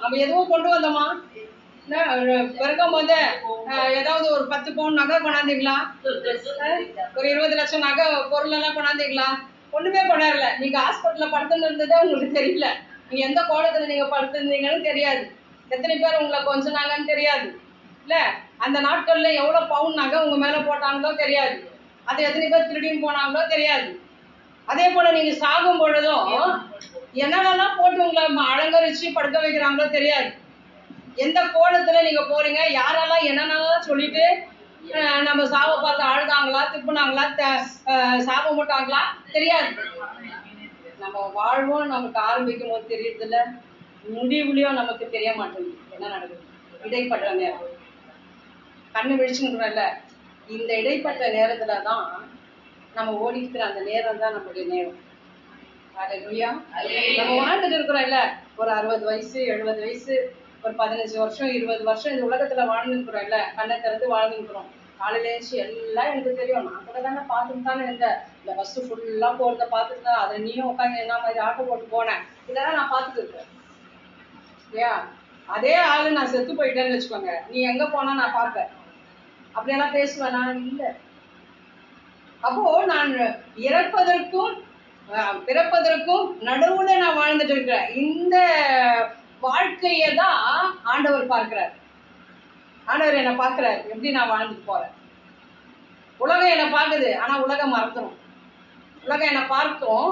நம்ம எதுவும் கொண்டு வந்தோமா? என்ன, பிறக்கும் போது ஏதாவது ஒரு பத்து பவுன் நகை கொண்டாந்தீங்களா? ஒரு இருபது லட்சம் நகை பொருள் எல்லாம் கொண்டாந்தீங்களா? ஒண்ணுமே கொண்டாடல. நீங்க ஹாஸ்பிட்டல்ல படுத்துன்னு இருந்ததே உங்களுக்கு தெரியல. நீங்க எந்த கோலத்துல நீங்க படுத்திருந்தீங்கன்னு தெரியாது. எத்தனை பேர் உங்களை கொஞ்சினாங்கன்னு தெரியாது. இல்ல அந்த நாட்கள்ல எவ்வளவு பவுன் நகை உங்க மேல போட்டாங்களோ தெரியாது. அது எத்தனை பேர் திருடியும் போனாங்களோ தெரியாது. அதே போல நீங்க சாகும் பொழுதும் என்னென்னலாம் போட்டு உங்களை அலங்கரிச்சு படுக்க வைக்கிறாங்களோ தெரியாது. எந்த கோலத்துல நீங்க போறீங்க யாரெல்லாம் என்னென்னலாம் சொல்லிட்டு நம்ம சாவை பார்த்து அழுதாங்களா திப்புனாங்களா த- அஹ், சாபம் போட்டாங்களா தெரியாது. நம்ம வாழ்வோம் நமக்கு ஆரம்பிக்கும் போது தெரியறதில்ல. முடிவுலயும் நமக்கு தெரிய மாட்டேங்குது. என்ன நடக்குது? இடைப்பட்ட நேரம். கண்ணு விழிச்சுங்கிறோம்ல இந்த இடைப்பட்ட நேரத்துலதான் நம்ம ஓடிக்கிற அந்த நேரம் தான் நம்மளுடைய நேரம். நம்ம வாழ்ந்துட்டு இருக்கிறோம்ல ஒரு அறுபது வயசு எழுபது வயசு ஒரு பதினஞ்சு வருஷம் இருபது வருஷம் இந்த உலகத்துல வாழ்ந்துருக்குறோம்ல கண்ணை திறந்து வாழ்ந்துருக்குறோம் காலையில எழுந்துச்சு எல்லாம் எனக்கு தெரியும். நான் கூட தானே பார்த்துட்டு தானே இருந்தேன். இந்த பஸ் ஃபுல்லா போறத பார்த்துட்டு தான் அதை நீயும் உட்காந்து என்ன மாதிரி ஆட்டோ போட்டு போனேன். இதெல்லாம் நான் பார்த்துட்டு இருக்கேன். இல்லையா? அதே ஆளு நான் செத்து போயிட்டேன்னு வச்சுக்கோங்க. நீ எங்க போனா நான் பார்ப்பேன். அப்படியெல்லாம் பேசுவேன்? நான் இல்ல. அப்போ நான் இறப்பதற்கும் பிறப்பதற்கும் நடுவுல நான் வாழ்ந்துட்டு இருக்கிறேன் இந்த வாழ்க்கையை தான் ஆண்டவர் பார்க்கிறார். ஆண்டவர் என்னை பார்க்கிறார். எப்படி நான் வாழ்ந்துட்டு போறேன்? உலகம் என்னை பார்க்குது ஆனா உலகம் மறந்துடும் உலகம் என்னை பார்க்கும்.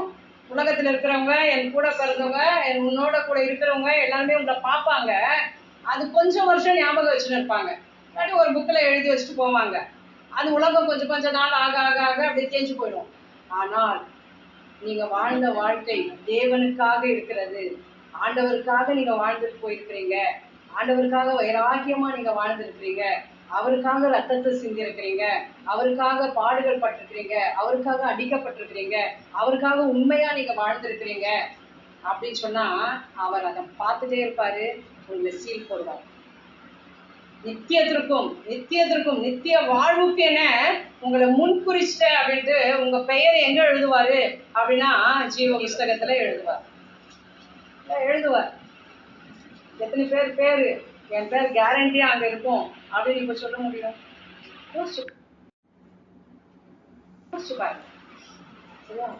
உலகத்துல இருக்கிறவங்க என் கூட பிறந்தவங்க என் உன்னோட கூட இருக்கிறவங்க எல்லாருமே உங்களை பார்ப்பாங்க. அது கொஞ்சம் வருஷம் ஞாபகம் வச்சுன்னு இருப்பாங்க. இல்லாட்டி ஒரு புக்கில் எழுதி வச்சுட்டு போவாங்க. அது உலகம் கொஞ்சம் கொஞ்ச நாள் ஆக ஆக ஆக அப்படியே தேஞ்சு போயிடும். ஆனால் நீங்க வாழ்ந்த வாழ்க்கை தேவனுக்காக இருக்கிறது. ஆண்டவருக்காக நீங்க வாழ்ந்துட்டு போயிருக்கிறீங்க. ஆண்டவருக்காக வைராக்கியமா நீங்க வாழ்ந்திருக்கிறீங்க. அவருக்காக ரத்தத்தை சிந்திருக்கிறீங்க. அவருக்காக பாடுகள் பட்டிருக்கிறீங்க. அவருக்காக அடிக்கப்பட்டிருக்கிறீங்க. அவருக்காக உண்மையா நீங்க வாழ்ந்திருக்கிறீங்க. அப்படின்னு சொன்னா அவர் அதை பார்த்துட்டே இருப்பாரு. உங்களை சீல் போடுவார். நித்தியத்திற்கும் நித்தியத்திற்கும் நித்திய வாழ்வுக்கு என உங்களை முன்குறிச்சிட்ட அப்படின்ட்டு உங்க பெயரை எங்க எழுதுவாரு? அப்படின்னா ஜீவ புஸ்தகத்துல எழுதுவார் எழுதுவார். எத்தனை பேர் பேரு? என் பேர் கேரண்டியா அங்க இருக்கும். அப்படின்னு இப்ப சொல்ல முடியும்.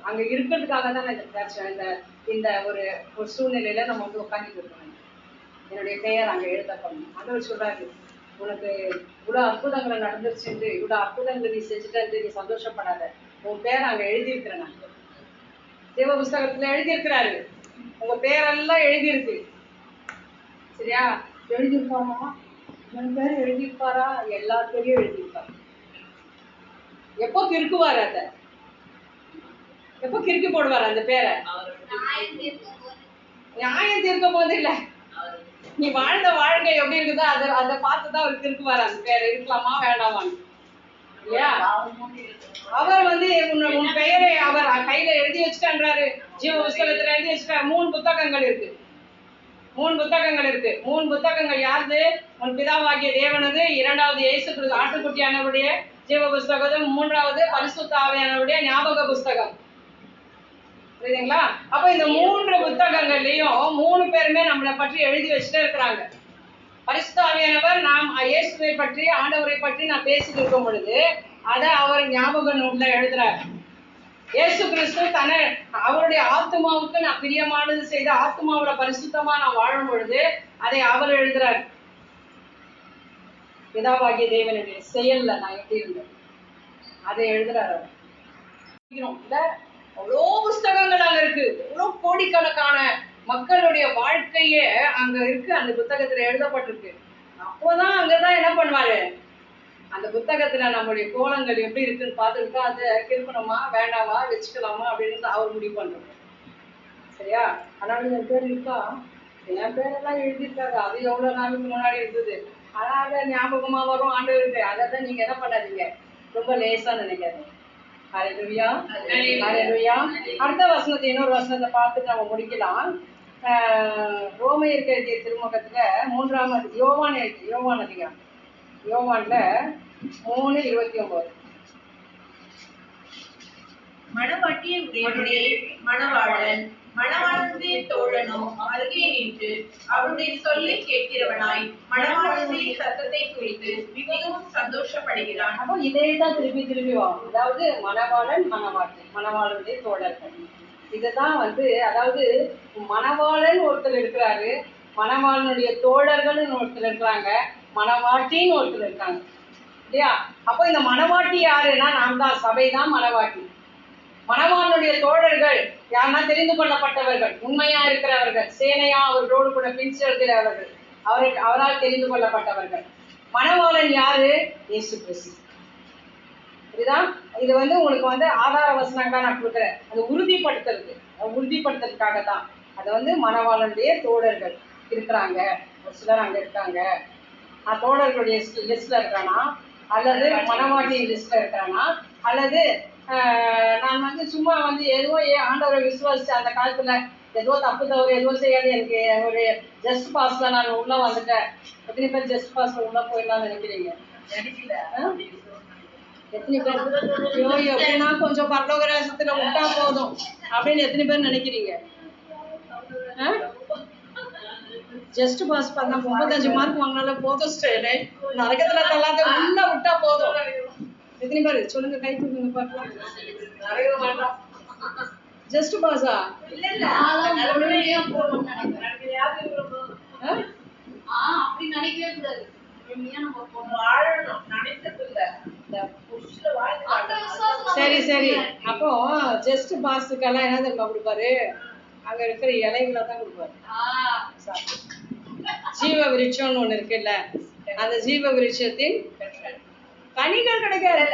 அங்க இருக்கிறதுக்காக தான் இந்த இந்த ஒரு ஒரு சூழ்நிலையில நம்ம வந்து உட்காந்துட்டு இருக்கோம். என்னுடைய பெயர் அங்க எழுதப்படணும். ஆண்டவர் சொல்றாரு உனக்கு இவ்வளவு அற்புதங்களை நடந்துருச்சுட்டு இவ்வளவு அற்புதங்களை நீ செஞ்சுட்டு நீ சந்தோஷப்படாத. உன் பேர் அங்க எழுதியிருக்கிறேன் நான். தேவ புஸ்தகத்துல எழுதியிருக்கிறாரு. உங்க பேரெல்லாம் எழுதியிருக்கு. சரியா? எழுதியிருப்பாரா என் பேர் எழுதியிருப்பாரா? எல்லா பேரையும் எழுதியிருப்பாரு. எப்போ கிறுக்குவார் அத? எப்போ கிறுக்கி போடுவார் அந்த பேரை? நியாயம் தீர்க்கும் போது இல்ல. நீ வாழ்ந்த வாழ்க்கை எப்படி இருக்குதோ அதை அதை பார்த்து தான் அவர் திருக்குவார் அந்த வேற இருக்கலாமா வேண்டாமான்னு இல்லையா? அவர் வந்து உன் உன் பெயரை அவர் கையில எழுதி வச்சுட்டான்றாரு. ஜீவ புஸ்தகத்துல எழுதி வச்சுட்டா மூணு புத்தகங்கள் இருக்கு. மூணு புத்தகங்கள் இருக்கு. மூணு புத்தகங்கள் யாருது? உன் பிதாவாகிய தேவனது. இரண்டாவது இயேசு கிறிஸ்து ஆட்டுக்குட்டியானவருடைய ஜீவ புஸ்தகம் மூன்றாவது பரிசுத்தாவியானவருடைய ஞாபக புஸ்தகம். புரியுதுங்களா? அப்ப இந்த மூன்று புத்தகங்கள்லயும் மூணு பேருமே நம்மளை பற்றி எழுதி வச்சுட்டே இருக்கிறாங்க. பரிசுத்தாவியானவர் நாம் இயேசுவை பற்றி ஆண்டவரை பற்றி நான் பேசிட்டு இருக்கும் பொழுது அதை அவர் ஞாபக நூல்ல எழுதுறாரு. இயேசு கிறிஸ்து தன அவருடைய ஆத்மாவுக்கு நான் பிரியமானது செய்து ஆத்மாவுல பரிசுத்தமா நான் வாழும் பொழுது அதை அவர் எழுதுறாரு. பிதாவாகிய தேவனுடைய செயல்ல நான் எப்படி இருந்தேன் அதை எழுதுறாரு அவர். அவ்வளோ புஸ்தகங்கள் அங்க இருக்கு. அவ்வளோ கோடிக்கணக்கான மக்களுடைய வாழ்க்கையே அங்க இருக்கு. அந்த புத்தகத்துல எழுதப்பட்டிருக்கு. அப்போதான் அங்கதான் என்ன பண்ணுவாரு? அந்த புத்தகத்துல நம்மளுடைய கோலங்கள் எப்படி இருக்குன்னு பார்த்துட்டு அதை கிறுக்கணுமா வேண்டாமா வச்சுக்கலாமா அப்படின்னு அவர் முடிவு பண்றாரு சரியா? அதனால என் பேர் இருக்கா? என் பேரெல்லாம் எழுதியிருக்காரு. அது எவ்வளவு நாளுக்கு முன்னாடி இருந்தது? ஆனா அதை ஞாபகமா வரும் ஆண்டவருக்கு அதை தான் நீங்க என்ன பண்ணாதீங்க. ரொம்ப லேசா நினைக்காதீங்க. ஹalleluya ஹalleluya அடுத்த வசனத்தை இன்னொரு வசனத்தை பார்த்துட்டு நம்ம முடிக்கலாம். ஆஹ் ரோமையருக்கு எழுதிய திருமுகத்துல மூன்றாம் யோவான் எழுதி யோவான் அதிகாரம். யோவான்ல மூணு இருபத்தி ஒன்பது. மணவாட்டியை மணவாளன் மணவாளனுடைய தோழனோ அருகே நின்று அவருடைய சொல்லை கேட்கிறவனாய் மணவாளனுடைய சத்தத்தை குறித்து மிகவும் சந்தோஷப்படுகிறான். அப்போ இதே தான் திருப்பி திருப்பி வரும் அதாவது மணவாளன் மணவாட்டி மணவாளனுடைய தோழர்கள். இதுதான் வந்து அதாவது மணவாளன் ஒருத்தர் இருக்கிறாரு மணவாளனுடைய தோழர்கள்னு ஒருத்தர் இருக்கிறாங்க மணவாட்டின்னு ஒருத்தர் இருக்காங்க. இல்லையா? அப்போ இந்த மணவாட்டி யாருன்னா நாம் தான் சபை தான் மணவாட்டி. மணவாளனுடைய தோழர்கள் யாருன்னா தெரிந்து கொள்ளப்பட்டவர்கள் உண்மையா இருக்கிறவர்கள் சேனையா அவர்களோடு கூட பின் செல்கிறவர்கள் அவருக்கு அவரால் தெரிந்து கொள்ளப்பட்டவர்கள். மணவாளன் யாரு? இயேசு கிறிஸ்து. இதுதான் இது வந்து உங்களுக்கு வந்து ஆதார வசனங்களா நான் கொடுக்குறேன். அது உறுதிப்படுத்துறது உறுதிப்படுத்துறதுக்காக தான் அது வந்து மணவாளனுடைய தோழர்கள் இருக்கிறாங்க. ஒரு சிலர் அங்க இருக்காங்க. நான் தோழர்களுடைய லிஸ்ட்ல இருக்கானா அல்லது மணவாட்டி லிஸ்ட்ல இருக்கானா அல்லது நான் வந்து சும்மா வந்து ஏதோ ஏ- ஆண்டவரை விசுவாசிச்சு அந்த காலத்துல ஏதோ தப்பு தவறு ஏதோ செய்யாது எனக்கு ஒரு ஜஸ்ட் பாஸ்ல நான் உள்ள வந்துட்டேன். எத்தனை பேர் ஜஸ்ட் பாஸ்ல உள்ள போயிடலாம்னு நினைக்கிறீங்க? எத்தனை பேர்? ஐயோ எப்படின்னா கொஞ்சம் பரலோக ராசத்துல விட்டா போதும் அப்படின்னு எத்தனை பேர் நினைக்கிறீங்க? ஜஸ்ட் பாஸ் பண்ணா முப்பத்தஞ்சு மார்க் வாங்கினால போதும் ஸ்டேலே நரகத்துல தள்ளாத உள்ள எத்தனை பேர் சொல்லுங்க கை தூக்குங்க பார்க்கலாம். ஜஸ்ட் பாஸா இல்ல இல்ல நிலைமையிலேயே போகணும்னு நினைக்கிறேன். ஆ? வாழணும். நினைச்சது இல்ல. இந்த புஷ்ல வாழ்ந்து காட்டணும். சரி சரி. அப்போ ஜஸ்ட் பாஸுக்கெல்லாம் என்ன தெரியுமா கொடுப்பாரு? அங்க இருக்கிற இலைகளை தான் கொடுப்பாரு. ஜீவ விருட்சம்னு ஒண்ணு இருக்குல்ல. அந்த ஜீவ விருட்சத்தின் கனிகள் கிடைக்காது.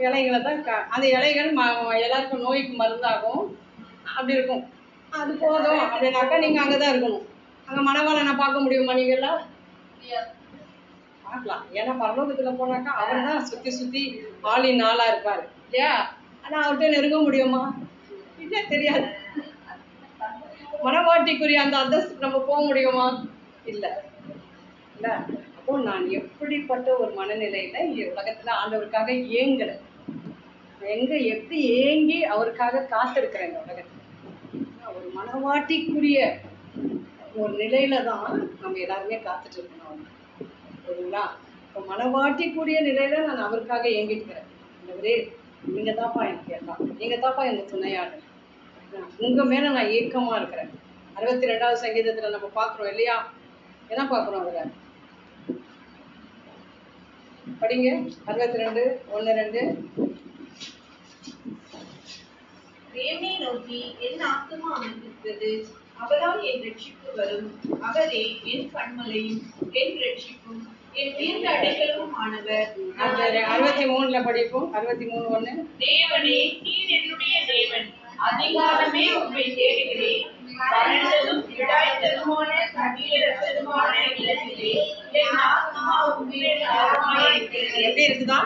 இலைகளை தான் க- அந்த இலைகள் ம- எல்லாருக்கும் நோய்க்கு மருந்தாகும். அப்படி இருக்கும். அது போதும். அப்படின்னாக்கா நீங்க அங்கதான் இருக்கணும். அங்க மணவாளனை பார்க்க முடியுமா நீங்கெல்லாம் பார்க்கலாம். ஏன்னா பரலோகத்துல போனாக்கா அவர் தான் சுத்தி சுத்தி ஆளின் ஆளா இருப்பாரு. இல்லையா ஆனா அவர்கிட்ட நெருங்க முடியுமா? இல்ல தெரியாது. மனவாட்டிக்குரிய அந்த அந்தஸ்துக்கு நம்ம போக முடியுமா? இல்ல. இல்ல. அப்போ நான் எப்படிப்பட்ட ஒரு மனநிலையில உலகத்துல ஆண்டவருக்காக ஏங்குறேன் எங்க எப்படி ஏங்கி அவருக்காக காத்திருக்கிறேன் இந்த உலகத்துல? ஒரு மனவாட்டிக்குரிய ஒரு நிலையில தான் நம்ம எல்லாருமே காத்துட்டு இருக்கணும் சரிங்களா இப்போ மனவாட்டிக்குரிய நிலையில நான் அவருக்காக ஏங்கிட்டு இருக்கிறேன் நீங்க தான்ப்பா எனக்கு எல்லாம். நீங்க தான்ப்பா எனக்கு துணையாடு உங்க மேல நான் ஏக்கமா இருக்கிறேன். அறுபத்தி ரெண்டாவது சங்கீதத்துல நம்ம பாக்குறோம் இல்லையா? என்ன பாக்குறோம் அதுல? படிங்க. அறுபத்தி ரெண்டு ஒன்னு ரெண்டு. தேவனை நோக்கி என் ஆத்துமா அமைந்திருக்கிறது. அவரால் என் ரட்சிப்பு வரும். அவரே என் கண்மலையும் என் ரட்சிப்பும் என் உயிர்ந்த அடைக்கலமும் ஆனவர். அந்த அறுபத்தி மூணுல படிப்போம். அறுபத்தி மூணு ஒண்ணு. தேவனே நீர் என்னுடைய தேவன். அதிகாலமே உண்மை தேடுகிறேன் வறண்டதும் இடாய்த்ததுமான என் ஆத்மா எப்படி இருக்குதா?